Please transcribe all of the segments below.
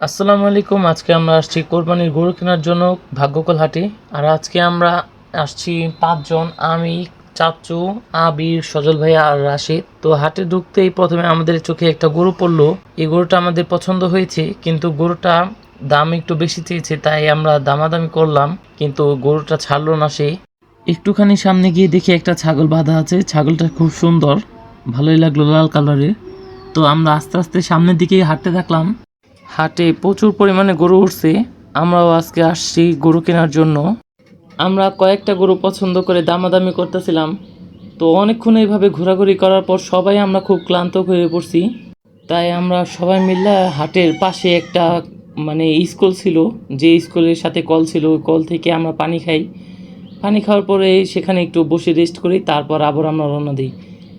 আসসালামু আলাইকুম, আজকে আমরা আসছি কোরবানির গরু কেনার জন্য ভাগ্যকল হাটে। আর আজকে আমরা আসছি পাঁচজন, আমি, চাচু, আবির, সজল ভাইয়া আর রাশিদ। তো হাটে ঢুকতেই প্রথমে আমাদের চোখে একটা গরু পড়ল। এই গরুটা আমাদের পছন্দ হয়েছে, কিন্তু গরুটা দাম একটু বেশি চেয়েছে, তাই আমরা দামাদামি করলাম, কিন্তু গরুটা ছাড়লো না সে। একটুখানি সামনে গিয়ে দেখি একটা ছাগল বাঁধা আছে, ছাগলটা খুব সুন্দর, ভালোই লাগল লাল কালারের তো আমরা আস্তে আস্তে সামনের দিকে হাঁটতে থাকলাম। হাটে প্রচুর পরিমাণে গরু উঠছে। আমরাও আজকে আসছি গরু কেনার জন্য। আমরা কয়েকটা গরু পছন্দ করে দামাদামি করতেছিলাম। তো অনেকক্ষণ এইভাবে ঘোরাঘুরি করার পর সবাই আমরা খুব ক্লান্ত হয়ে পড়ছি। তাই আমরা সবাই মিলে হাটের পাশে একটা মানে স্কুল ছিল। যে স্কুলের সাথে কল ছিল, ওই কল থেকে আমরা পানি খাই। পানি খাওয়ার পরে সেখানে একটু বসে রেস্ট করি, তারপর আবার আমরা রওনা দিই।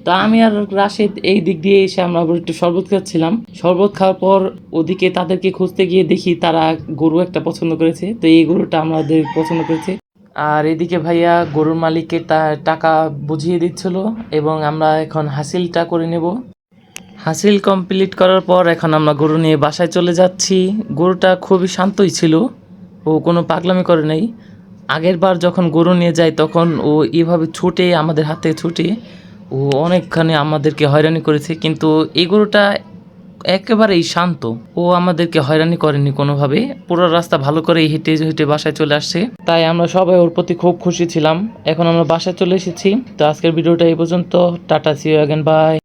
তা আমি আর রাশেদ এই দিক দিয়ে এসে আমরা আবার একটু শরবত খাচ্ছিলাম। শরবত খাওয়ার পর ওদিকে তাদেরকে খুঁজতে গিয়ে দেখি তারা গরু একটা পছন্দ করেছে। তো এই গরুটা আমাদের পছন্দ করেছে। আর এদিকে ভাইয়া গরুর মালিককে তা টাকা বুঝিয়ে দিচ্ছিল এবং আমরা এখন হাসিলটা করে নেব। হাসিল কমপ্লিট করার পর এখন আমরা গরু নিয়ে বাসায় চলে যাচ্ছি। গরুটা খুবই শান্তই ছিল। ও কোনো পাগলামি করে নাই। আগের বার যখন গরু নিয়ে যাই তখন ও এভাবে ছুটে আমাদের হাতে ছুটে ও অনেকখানি আমাদেরকে হয়রানি করেছে, কিন্তু এই গরুটা একেবারেই শান্ত। ও আমাদেরকে হয়রানি করেনি কোনোভাবে। পুরো রাস্তা ভালো করে হেঁটে হেঁটে বাসায় চলে আসছে। তাই আমরা সবাই ওর প্রতি খুব খুশি ছিলাম। এখন আমরা বাসায় চলে এসেছি। তো আজকের ভিডিওটা এই পর্যন্ত। Tata CO again by